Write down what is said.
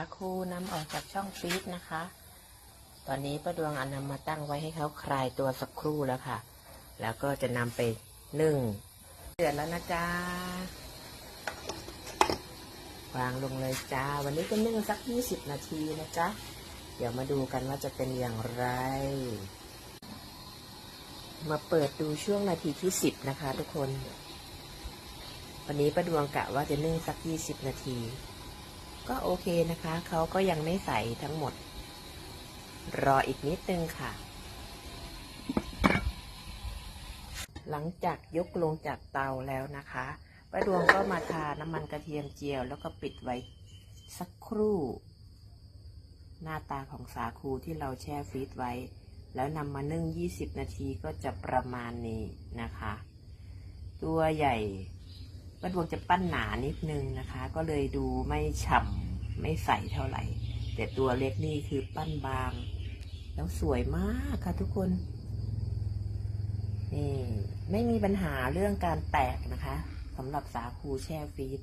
าคูนำออกจากช่องฟรีซนะคะ ตอนนี้ป้าดวงอานำมาตั้งไว้ให้เขาคลายตัวสักครู่แล้วค่ะ แล้วก็จะนำไปนึ่งเดือดแล้วนะจ๊ะวางลงเลยจ้า วันนี้ก็นึ่งสัก 20 นาทีนะจ๊ะ เดี๋ยวมาดูกันว่าจะเป็นอย่างไร มาเปิดดูช่วงนาทีที่ 10 นะคะทุกคน วันนี้ประดวงกะว่าจะนึ่งสัก 20 นาที ก็โอเคนะคะ เขาก็ยังไม่ใสทั้งหมด รออีกนิดนึงค่ะ หลังจากยกลงจากเตาแล้วนะคะประดวงก็มาทาน้ำมันกระเทียมเจียว แล้วก็ปิดไว้สักครู่ หน้าตาของสาคูที่เราแช่ฟรีซไว้ แล้วนำมานึ่ง 20 นาทีก็จะประมาณนี้นะคะ ตัวใหญ่ ประดวงจะปั้นหนานิดนึงนะคะ ก็เลยดูไม่ฉ่ำไม่ใสเท่าไหร่ แต่ตัวเล็กนี่คือปั้นบาง แล้วสวยมากค่ะทุกคนนี่ไม่มีปัญหาเรื่องการแตกนะคะสำหรับสาคูแช่ฟรีด